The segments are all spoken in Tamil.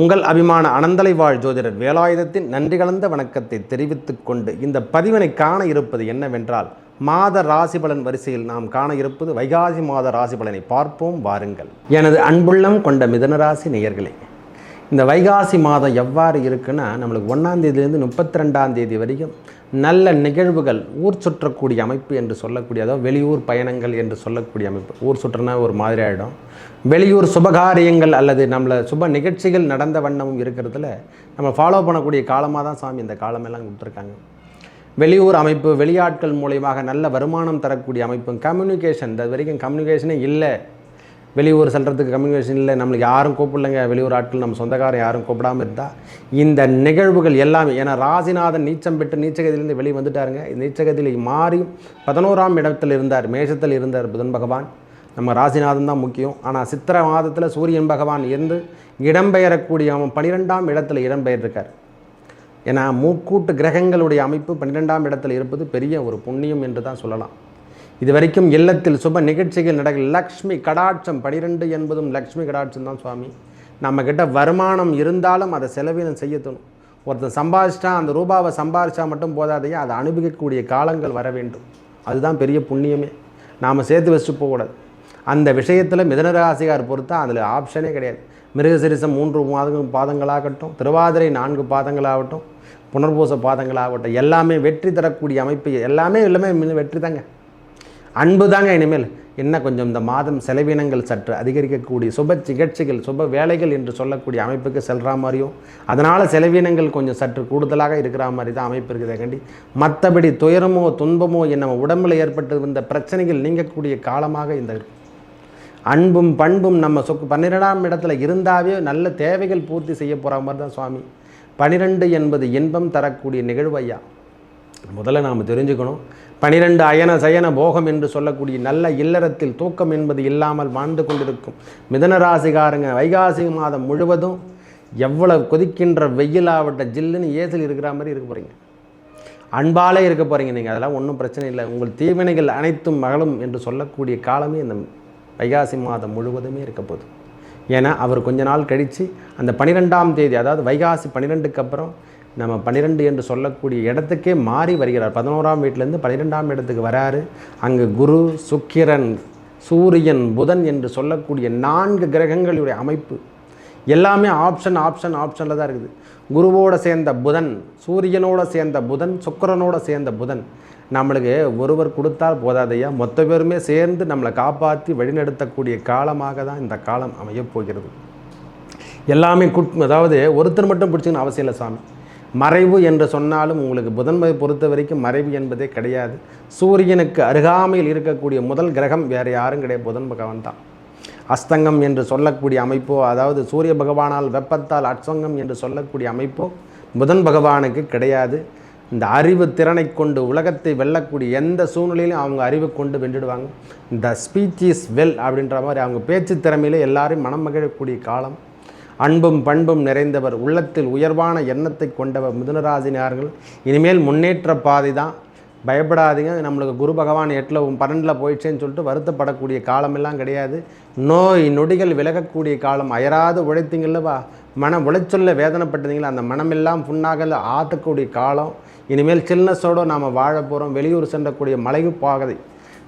உங்கள் அபிமான அனந்தலை வாழ் ஜோதிடர் வேலாயுதத்தின் நன்றி கலந்த வணக்கத்தை தெரிவித்துக் கொண்டு இந்த பதிவினை காண இருப்பது என்னவென்றால் மாத ராசி பலன் வரிசையில் நாம் காண இருப்பது வைகாசி மாத ராசி பலனை பார்ப்போம் வாருங்கள். எனது அன்புள்ளம் கொண்ட மிதனராசி நேயர்களே இந்த வைகாசி மாதம் எவ்வாறு இருக்குன்னா நம்மளுக்கு ஒன்றாம் தேதியிலேருந்து முப்பத்தி ரெண்டாம் தேதி வரைக்கும் நல்ல நிகழ்வுகள் ஊர் சுற்றக்கூடிய அமைப்பு என்று சொல்லக்கூடிய அதாவது வெளியூர் பயணங்கள் என்று சொல்லக்கூடிய அமைப்பு. ஊர் சுற்றுனா ஒரு மாதிரி ஆகிடும் வெளியூர் சுபகாரியங்கள் அல்லது நம்மளை சுப நிகழ்ச்சிகள் நடந்த வண்ணமும் இருக்கிறதுல நம்ம ஃபாலோ பண்ணக்கூடிய காலமாக தான் சாமி இந்த காலமெல்லாம் கொடுத்துருக்காங்க. வெளியூர் அமைப்பு வெளியாட்கள் மூலியமாக நல்ல வருமானம் தரக்கூடிய அமைப்பு கம்யூனிகேஷன் இது வரைக்கும் கம்யூனிகேஷனே இல்லை. வெளியூர் செல்கிறதுக்கு கம்யூனிகேஷன் இல்லை நம்மளுக்கு யாரும் கூப்பிடலைங்க. வெளியூர் ஆட்கள் நம்ம சொந்தக்காரன் யாரும் கூப்பிடாமல் இருந்தால் இந்த நிகழ்வுகள் எல்லாமே ஏன்னா ராசிநாதன் நீச்சம் பெற்று நீச்சகதியிலேருந்து வெளியே வந்துட்டாருங்க. நீச்சகதியில் மாறி பதினோராம் இடத்தில் இருந்தார் மேஷத்தில் இருந்தார் புதன் பகவான். நம்ம ராசிநாதன் தான் முக்கியம். ஆனால் சித்திரை மாதத்தில் சூரியன் பகவான் இருந்து இடம்பெயரக்கூடிய அவன் பன்னிரெண்டாம் இடத்துல இடம்பெயர்ந்திருக்கார். ஏன்னா மூக்கூட்டு கிரகங்களுடைய அமைப்பு பன்னிரெண்டாம் இடத்தில் இருப்பது பெரிய ஒரு புண்ணியம் என்று தான் சொல்லலாம். இது வரைக்கும் இல்லத்தில் சுப நிகழ்ச்சிகள் நடக்க லக்ஷ்மி கடாட்சம் பனிரெண்டு என்பதும் லக்ஷ்மி கடாட்சம் தான் சுவாமி. நம்மக்கிட்ட வருமானம் இருந்தாலும் அதை செலவினம் செய்யத்தணும். ஒருத்தன் சம்பாதிச்சிட்டா அந்த ரூபாவை சம்பாதிச்சா மட்டும் போதாதையா அதை அனுபவிக்கக்கூடிய காலங்கள் வர வேண்டும். அதுதான் பெரிய புண்ணியமே. நாம் சேர்த்து வச்சுட்டு போகக்கூடாது அந்த விஷயத்தில் மிதனராசிகார் பொறுத்தா அதில் ஆப்ஷனே கிடையாது. மிருகசிரிசம் மூன்று மாதங்கள் பாதங்களாகட்டும் திருவாதிரை நான்கு பாதங்களாகட்டும் புனர்பூச பாதங்களாகட்டும் எல்லாமே வெற்றி தரக்கூடிய அமைப்பு எல்லாமே எல்லாமே வெற்றி தாங்க. அன்பு தாங்க இனிமேல். என்ன கொஞ்சம் இந்த மாதம் செலவினங்கள் சற்று அதிகரிக்கக்கூடிய சுப நிகழ்ச்சிகள் சுப வேலைகள் என்று சொல்லக்கூடிய அமைப்புக்கு செல்கிற மாதிரியும் அதனால் செலவினங்கள் கொஞ்சம் சற்று கூடுதலாக இருக்கிற மாதிரி தான் அமைப்பு இருக்குதே. கண்டி மற்றபடி துயரமோ துன்பமோ நம்ம உடம்பில் ஏற்பட்டு வந்த பிரச்சனைகள் நீங்கக்கூடிய காலமாக இந்த அன்பும் பண்பும் நம்ம சொக்கு பன்னிரெண்டாம் இடத்துல இருந்தாவே நல்ல தேவைகள் பூர்த்தி செய்ய போகிற மாதிரி தான் சுவாமி. பன்னிரெண்டு என்பது இன்பம் தரக்கூடிய நிகழ்வு ஐயா. முதல்ல நாம் தெரிஞ்சுக்கணும். பனிரெண்டு அயன சயன போகம் என்று சொல்லக்கூடிய நல்ல இல்லறத்தில் தூக்கம் என்பது இல்லாமல் வாழ்ந்து கொண்டிருக்கும் மிதனராசிகாரங்க வைகாசி மாதம் முழுவதும் எவ்வளவு கொதிக்கின்ற வெயிலாவட்ட ஜில்லுன்னு ஏசில் இருக்கிற மாதிரி இருக்க போகிறீங்க அன்பாலே இருக்க போகிறீங்க நீங்கள் அதெல்லாம் ஒன்றும் பிரச்சனை இல்லை. உங்கள் தீவினைகள் அனைத்தும் மகளும் என்று சொல்லக்கூடிய காலமே இந்த வைகாசி மாதம் முழுவதுமே இருக்க போகுது. ஏன்னா அவர் கொஞ்ச நாள் கழித்து அந்த பனிரெண்டாம் தேதி அதாவது வைகாசி பன்னிரெண்டுக்கு அப்புறம் நம்ம பன்னிரெண்டு என்று சொல்லக்கூடிய இடத்துக்கே மாறி வருகிறார். பதினோராம் வீட்டிலேருந்து பன்னிரெண்டாம் இடத்துக்கு வராரு. அங்கு குரு சுக்கிரன் சூரியன் புதன் என்று சொல்லக்கூடிய நான்கு கிரகங்களுடைய அமைப்பு. எல்லாமே ஆப்ஷன் ஆப்ஷன் ஆப்ஷனில் தான் இருக்குது. குருவோட சேர்ந்த புதன் சூரியனோட சேர்ந்த புதன் சுக்கிரனோட சேர்ந்த புதன். நம்மளுக்கு ஒருவர் கொடுத்தால் போதாதையா? மொத்த பேருமே சேர்ந்து நம்மளை காப்பாற்றி வழிநடத்தக்கூடிய காலமாக தான் இந்த காலம் அமையப் போகிறது. எல்லாமே குட் அதாவது ஒருத்தர் மட்டும் பிடிச்சிங்கன்னு அவசியம் இல்லை சாமி. மறைவு என்று சொன்னாலும் உங்களுக்கு புதன்மை பொறுத்த வரைக்கும் மறைவு என்பதே கிடையாது. சூரியனுக்கு அருகாமையில் இருக்கக்கூடிய முதல் கிரகம் வேறு யாரும் கிடையாது. புதன் பகவான் தான். அஸ்தங்கம் என்று சொல்லக்கூடிய அமைப்போ அதாவது சூரிய பகவானால் வெப்பத்தால் அட்சங்கம் என்று சொல்லக்கூடிய அமைப்போ புதன் பகவானுக்கு கிடையாது. இந்த அறிவு திறனை கொண்டு உலகத்தை வெல்லக்கூடிய எந்த சூழ்நிலையிலும் அவங்க அறிவு கொண்டு வென்றுடுவாங்க. இந்த ஸ்பீச் இஸ் வெல் அப்படின்ற மாதிரி அவங்க பேச்சு திறமையில் எல்லாரையும் மனம் மகிழக்கூடிய காலம். அன்பும் பண்பும் நிறைந்தவர் உள்ளத்தில் உயர்வான எண்ணத்தை கொண்டவர் மிதுனராசினியார்கள். இனிமேல் முன்னேற்ற பாதை தான். பயப்படாதீங்க. நம்மளுக்கு குரு பகவான் எட்டில் பன்னெண்டில் போயிடுச்சேன்னு சொல்லிட்டு வருத்தப்படக்கூடிய காலமெல்லாம் கிடையாது. நோய் நொடிகள் விலகக்கூடிய காலம். அயராது உழைத்தீங்களவா மன உழைச்சொல்ல வேதனைப்பட்டதுங்களா அந்த மனமெல்லாம் புண்ணாகல ஆற்றக்கூடிய காலம். இனிமேல் சில்னஸோடு நாம் வாழ போகிறோம் வெளியூர் சென்றக்கூடிய மலைவு பாகதை.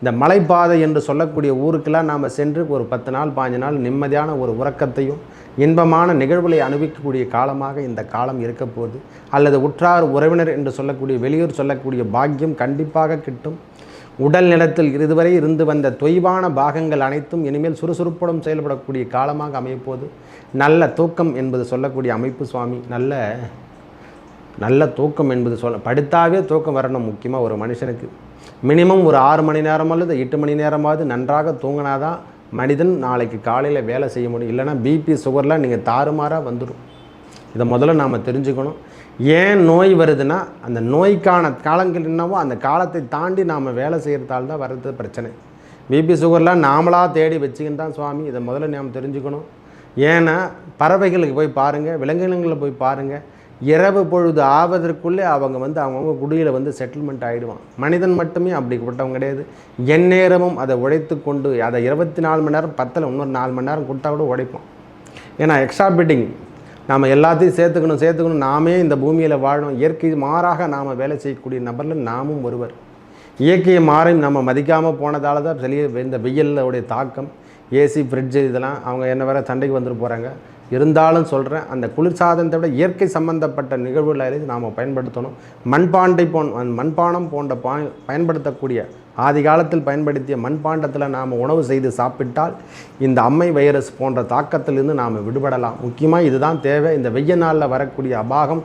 இந்த மலைப்பாதை என்று சொல்லக்கூடிய ஊருக்கெல்லாம் நாம் சென்று ஒரு பத்து நாள் பாஞ்சு நாள் நிம்மதியான ஒரு உறக்கத்தையும் இன்பமான நிகழ்வுகளை அனுபவிக்கக்கூடிய காலமாக இந்த காலம் இருக்க போகுது. அல்லது உற்றார் உறவினர் என்று சொல்லக்கூடிய வெளியூர் சொல்லக்கூடிய பாக்கியம் கண்டிப்பாக கிட்டும். உடல் நிலத்தில் இதுவரை இருந்து வந்த தொய்வான பாகங்கள் அனைத்தும் இனிமேல் சுறுசுறுப்புடன் செயல்படக்கூடிய காலமாக அமையப்போது நல்ல தூக்கம் என்பது சொல்லக்கூடிய அமைப்பு சுவாமி. நல்ல நல்ல தூக்கம் என்பது சொல்ல படுத்தாவே தூக்கம் வரணும் முக்கியமாக ஒரு மனுஷனுக்கு. மினிமம் ஒரு ஆறு மணி நேரம் அல்லது எட்டு மணி நேரமாவது நன்றாக தூங்கினாதான் மனிதன் நாளைக்கு காலையில் வேலை செய்ய முடியும். இல்லைனா பிபி சுகர்லாம் நீங்கள் தாறுமாறாக வந்துடும் இதை முதல்ல நாம் தெரிஞ்சுக்கணும். ஏன் நோய் வருதுன்னா அந்த நோய்க்கான காலங்கள் என்னவோ அந்த காலத்தை தாண்டி நாம் வேலை செய்கிறதால தான் வர்றது பிரச்சனை. பிபி சுகர்லாம் நாமளாக தேடி வச்சுக்கின்னு தான் சுவாமி இதை முதல்ல நாம் தெரிஞ்சுக்கணும். ஏன்னா பறவைகளுக்கு போய் பாருங்கள் விலங்கினங்களை போய் பாருங்கள் இரவு பொழுது ஆவதற்குள்ளே அவங்க வந்து அவங்கவுங்க குடியில் வந்து செட்டில்மெண்ட் ஆகிடுவான் மனிதன் மட்டுமே அப்படிப்பட்டவங்க கிடையாது. எந்நேரமும் அதை உழைத்து கொண்டு அதை இருபத்தி நாலு மணி நேரம் பத்தில் இன்னொரு நாலு மணி நேரம் கொடுத்தா கூட உடைப்போம் ஏன்னா எக்ஸ்ட்ரா பிட்டிங் நாம் எல்லாத்தையும் சேர்த்துக்கணும் சேர்த்துக்கணும் நாமே இந்த பூமியில் வாழணும். இயற்கை மாறாக நாம் வேலை செய்யக்கூடிய நபரில் நாமும் ஒருவர். இயற்கையை மாறி நம்ம மதிக்காமல் போனதால தான் வெளியே இந்த வெயிலுடைய தாக்கம் ஏசி ஃப்ரிட்ஜு இதெல்லாம் அவங்க என்ன வேறு சண்டைக்கு வந்துட்டு போகிறாங்க இருந்தாலும் சொல்கிறேன் அந்த குளிர்சாதனத்தை விட இயற்கை சம்பந்தப்பட்ட நிகழ்வுகளை நாம் பயன்படுத்தணும். மண்பாண்டை போன் மண்பானம் போன்ற பா பயன்படுத்தக்கூடிய ஆதி காலத்தில் பயன்படுத்திய மண்பாண்டத்தில் நாம் உணவு செய்து சாப்பிட்டால் இந்த அம்மை வைரஸ் போன்ற தாக்கத்திலிருந்து நாம் விடுபடலாம். முக்கியமாக இதுதான் தேவை. இந்த வெய்ய நாளில் வரக்கூடிய அபாகம்.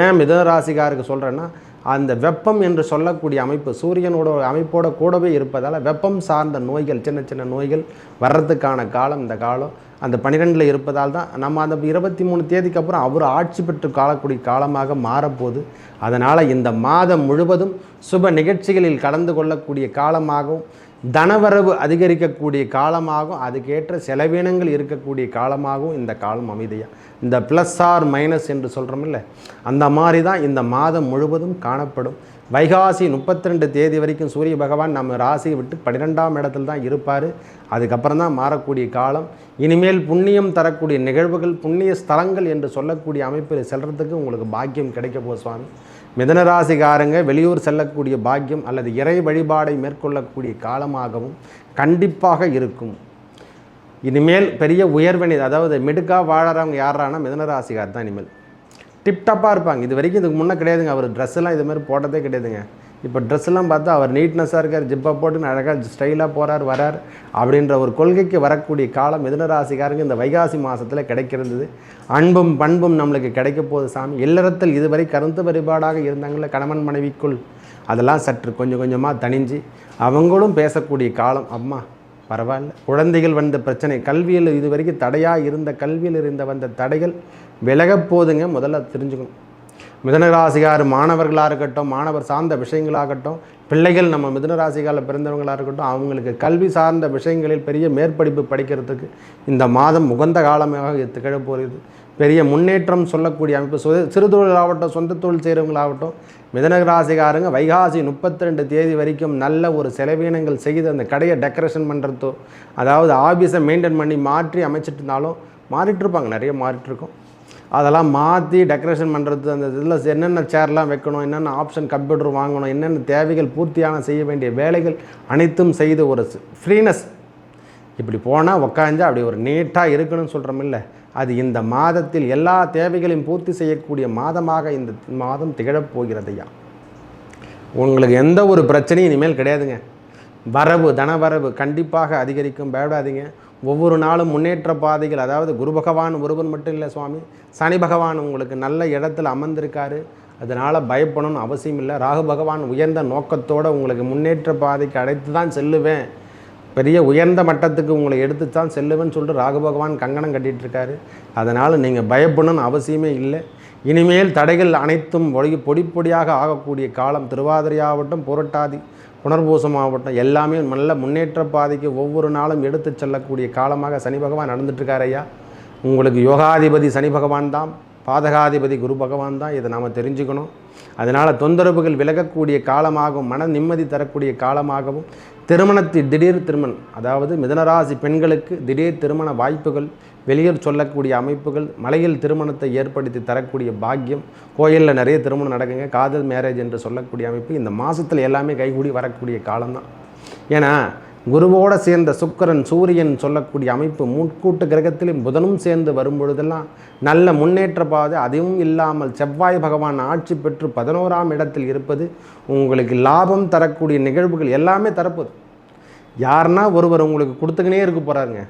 ஏன் மிதனராசிக்காருக்கு சொல்கிறேன்னா அந்த வெப்பம் என்று சொல்லக்கூடிய அமைப்பு சூரியனோட அமைப்போட கூடவே இருப்பதால் வெப்பம் சார்ந்த நோய்கள் சின்ன சின்ன நோய்கள் வர்றதுக்கான காலம் இந்த காலம் அந்த பன்னிரெண்டில் இருப்பதால் தான் நம்ம அந்த இருபத்தி மூணு தேதிக்கு அப்புறம் அவர் ஆட்சி பெற்று காலக்கூடிய காலமாக மாறப்போகுது. அதனால் இந்த மாதம் முழுவதும் சுப நிகழ்ச்சிகளில் கலந்து கொள்ளக்கூடிய காலமாகவும் தனவரவு அதிகரிக்கக்கூடிய காலமாகவும் அதுக்கேற்ற செலவினங்கள் இருக்கக்கூடிய காலமாகவும் இந்த காலம் அமைதியாக இந்த ப்ளஸ் ஆர் மைனஸ் என்று சொல்கிறோமில்ல அந்த மாதிரி தான் இந்த மாதம் முழுவதும் காணப்படும். வைகாசி முப்பத்தி ரெண்டு தேதி வரைக்கும் சூரிய பகவான் நம்ம ராசியை விட்டு பன்னிரெண்டாம் இடத்துல தான் இருப்பார். அதுக்கப்புறம் தான் மாறக்கூடிய காலம். இனிமேல் புண்ணியம் தரக்கூடிய நிகழ்வுகள் புண்ணிய ஸ்தலங்கள் என்று சொல்லக்கூடிய அமைப்பில் செல்கிறதுக்கு உங்களுக்கு பாக்கியம் கிடைக்க போ சுவாமி. மிதனராசிகாரங்க வெளியூர் செல்லக்கூடிய பாக்கியம் அல்லது இறை வழிபாடை மேற்கொள்ளக்கூடிய காலமாகவும் கண்டிப்பாக இருக்கும். இனிமேல் பெரிய உயர்வனி அதாவது மிடுக்காக வாழறவங்க யாரானா மிதனராசிகார் தான் இனிமேல். டிப்டப்பாக இருப்பாங்க. இது வரைக்கும் இதுக்கு முன்னே கிடையாதுங்க. அவர் ட்ரெஸ்ஸெல்லாம் இது போட்டதே கிடையாதுங்க. இப்போ ட்ரெஸ்லாம் பார்த்தா அவர் நீட்னஸாக இருக்கார் ஜிப்பாக போட்டுன்னு அழகாக ஸ்டைலாக போகிறார் வரார் அப்படின்ற ஒரு கொள்கைக்கு வரக்கூடிய காலம் மிதனராசிக்காரங்க இந்த வைகாசி மாதத்தில் கிடைக்கிறது அன்பும் பண்பும் நம்மளுக்கு கிடைக்க போகுது சாமி. இல்லறத்தில் இதுவரை கருத்து வழிபாடாக இருந்தாங்களே கணவன் மனைவிக்குள். அதெல்லாம் சற்று கொஞ்சம் கொஞ்சமாக தணிஞ்சு அவங்களும் பேசக்கூடிய காலம். அம்மா பரவாயில்ல. குழந்தைகள் வந்த பிரச்சனை கல்வியில் இது வரைக்கும் தடையாக இருந்த கல்வியில் இருந்த வந்த தடைகள் விலகப் போதுங்க முதல்ல தெரிஞ்சுக்கணும். மிதனராசிகார் மாணவர்களாக இருக்கட்டும் மாணவர் சார்ந்த விஷயங்களாகட்டும் பிள்ளைகள் நம்ம மிதனராசிகாரில் பிறந்தவங்களாக இருக்கட்டும் அவங்களுக்கு கல்வி சார்ந்த விஷயங்களில் பெரிய மேற்படிப்பு படிக்கிறதுக்கு இந்த மாதம் உகந்த காலமாக திகழப் போகிறது பெரிய முன்னேற்றம் சொல்லக்கூடிய அமைப்பு சு சிறு தொழிலாகட்டும் சொந்த தொழில் செய்கிறவங்களாகட்டும் மிதனராசிகாரங்க வைகாசி முப்பத்தி ரெண்டு தேதி வரைக்கும் நல்ல ஒரு செலவீனங்கள் செய்து அந்த கடையை டெக்கரேஷன் பண்ணுறதோ அதாவது ஆஃபீஸை மெயின்டைன் பண்ணி மாற்றி அமைச்சிட்டு இருந்தாலும் மாறிட்டுருப்பாங்க நிறைய மாறிட்டுருக்கோம். அதெல்லாம் மாற்றி டெக்கரேஷன் பண்ணுறது அந்த இதில் என்னென்ன சேர்லாம் வைக்கணும் என்னென்ன ஆப்ஷன் கம்ப்யூட்டர் வாங்கணும் என்னென்ன தேவைகள் பூர்த்தியான செய்ய வேண்டிய வேலைகள் அனைத்தும் செய்து ஒரு ஃப்ரீனஸ் இப்படி போனால் உக்காந்து அப்படி ஒரு நீட்டாக இருக்கணும்னு சொல்கிறோமில்ல அது இந்த மாதத்தில் எல்லா தேவைகளையும் பூர்த்தி செய்யக்கூடிய மாதமாக இந்த மாதம் திகழப் போகிறதையா? உங்களுக்கு எந்த ஒரு பிரச்சனையும் இனிமேல் கிடையாதுங்க. வரவு தனவரவு கண்டிப்பாக அதிகரிக்கும். பயப்படாதீங்க. ஒவ்வொரு நாளும் முன்னேற்ற பாதைகள் அதாவது குரு பகவான் ஒருவன் மட்டும் இல்லை சுவாமி சனி பகவான் உங்களுக்கு நல்ல இடத்துல அமர்ந்திருக்காரு. அதனால் பயப்படணும்னு அவசியம் இல்லை. ராகு பகவான் உயர்ந்த நோக்கத்தோடு உங்களுக்கு முன்னேற்ற பாதைக்கு அழைத்து தான் செல்லுவேன். பெரிய உயர்ந்த மட்டத்துக்கு உங்களை எடுத்து தான் செல்லுவேன்னு சொல்லிட்டு ராகு பகவான் கங்கணம் கட்டிகிட்ருக்காரு அதனால் நீங்கள் பயப்படணும்னு அவசியமே இல்லை. இனிமேல் தடைகள் அனைத்தும் ஒளி பொடி பொடியாக ஆகக்கூடிய காலம் திருவாதிரையாகட்டும் புரட்டாதி புனர்பூசம் மாவட்டம் எல்லாமே நல்ல முன்னேற்ற பாதைக்கு ஒவ்வொரு நாளும் எடுத்து செல்லக்கூடிய காலமாக சனி பகவான் நடந்துட்டுருக்கார் ஐயா. உங்களுக்கு யோகாதிபதி சனி பகவான் தான் பாதகாதிபதி குரு பகவான் தான் இதை நாம் தெரிஞ்சுக்கணும். அதனால் தொந்தரவுகள் விலகக்கூடிய காலமாகவும் மன நிம்மதி தரக்கூடிய காலமாகவும் திருமணத்தை திடீர் திருமணம் அதாவது மிதனராசி பெண்களுக்கு திடீர் திருமண வாய்ப்புகள் வெளியூர் சொல்லக்கூடிய அமைப்புகள் மலையில் திருமணத்தை ஏற்படுத்தி தரக்கூடிய பாக்கியம் கோயிலில் நிறைய திருமணம் நடக்குங்க காதல் மேரேஜ் என்று சொல்லக்கூடிய அமைப்பு இந்த மாதத்தில் எல்லாமே கைகூடி வரக்கூடிய காலம்தான். ஏன்னா குருவோடு சேர்ந்த சுக்கரன் சூரியன் சொல்லக்கூடிய அமைப்பு முட்கூட்டு கிரகத்திலும் புதனும் சேர்ந்து வரும்பொழுதெல்லாம் நல்ல முன்னேற்ற பாதை அதுவும் இல்லாமல் செவ்வாய் பகவான் ஆட்சி பெற்று பதினோராம் இடத்தில் இருப்பது உங்களுக்கு லாபம் தரக்கூடிய நிகழ்வுகள் எல்லாமே தரப்போது யாருன்னா ஒருவர் உங்களுக்கு கொடுத்துக்கினே இருக்க போகிறாருங்க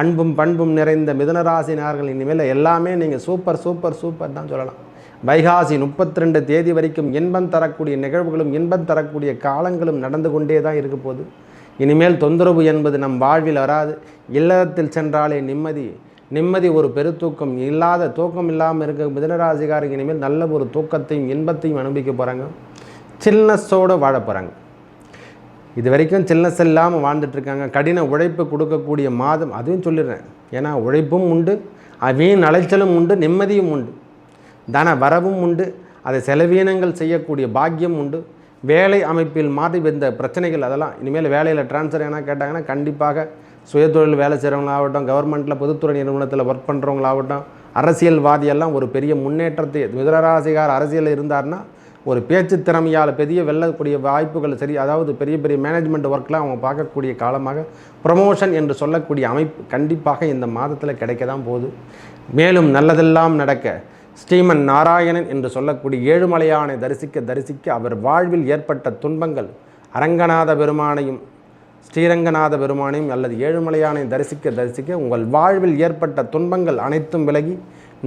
அன்பும் பண்பும் நிறைந்த மிதனராசினார்கள் இனிமேல் எல்லாமே நீங்கள் சூப்பர் சூப்பர் சூப்பர் தான் சொல்லலாம். வைகாசி முப்பத்தி ரெண்டு தேதி வரைக்கும் இன்பம் தரக்கூடிய நிகழ்வுகளும் இன்பம் தரக்கூடிய காலங்களும் நடந்து கொண்டே தான் இருக்க போகுது. இனிமேல் தொந்தரவு என்பது நம் வாழ்வில் வராது. இல்லத்தில் சென்றாலே நிம்மதி நிம்மதி ஒரு பெருத்தூக்கம் இல்லாத தூக்கம் இல்லாமல் இருக்க மிதனராசிகாரங்க இனிமேல் நல்ல ஒரு தூக்கத்தையும் இன்பத்தையும் அனுபவிக்க போகிறாங்க சில்னஸோடு வாழ போகிறாங்க இது வரைக்கும் சில்னஸ் இல்லாமல் வாழ்ந்துட்டுருக்காங்க. கடின உழைப்பு கொடுக்கக்கூடிய மாதம் அதையும் சொல்லிடுறேன். ஏன்னா உழைப்பும் உண்டு வீண் அலைச்சலும் உண்டு நிம்மதியும் உண்டு. தன வரவும் உண்டு அதை செலவீனங்கள் செய்யக்கூடிய பாக்கியம் உண்டு. வேலை அமைப்பில் மாறி வந்த பிரச்சனைகள் அதெல்லாம் இனிமேல் வேலையில் ட்ரான்ஸ்ஃபர் ஏன்னா கேட்டாங்கன்னா கண்டிப்பாக சுயதொழில் வேலை செய்கிறவங்களாகட்டும் கவர்மெண்ட்டில் பொதுத்துறை நிறுவனத்தில் ஒர்க் பண்ணுறவங்களாகட்டும் அரசியல்வாதியெல்லாம் ஒரு பெரிய முன்னேற்றத்தை மிதராசிகார் அரசியலில் இருந்தார்னா ஒரு பேச்சு திறமையால் பெரிய வெல்லக்கூடிய வாய்ப்புகள் சரி அதாவது பெரிய பெரிய மேனேஜ்மெண்ட் ஒர்க்கெலாம் அவங்க பார்க்கக்கூடிய காலமாக ப்ரமோஷன் என்று சொல்லக்கூடிய அமைப்பு கண்டிப்பாக இந்த மாதத்தில் கிடைக்க தான் போகுது. மேலும் நல்லதெல்லாம் நடக்க ஸ்ரீமன் நாராயணன் என்று சொல்லக்கூடிய ஏழுமலையானை தரிசிக்க தரிசிக்க அவர் வாழ்வில் ஏற்பட்ட துன்பங்கள் அரங்கநாத பெருமானையும் ஸ்ரீரங்கநாத பெருமானையும் அல்லது ஏழுமலையானை தரிசிக்க தரிசிக்க உங்கள் வாழ்வில் ஏற்பட்ட துன்பங்கள் அனைத்தும் விலகி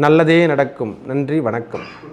நல்லதே நடக்கும். நன்றி வணக்கம்.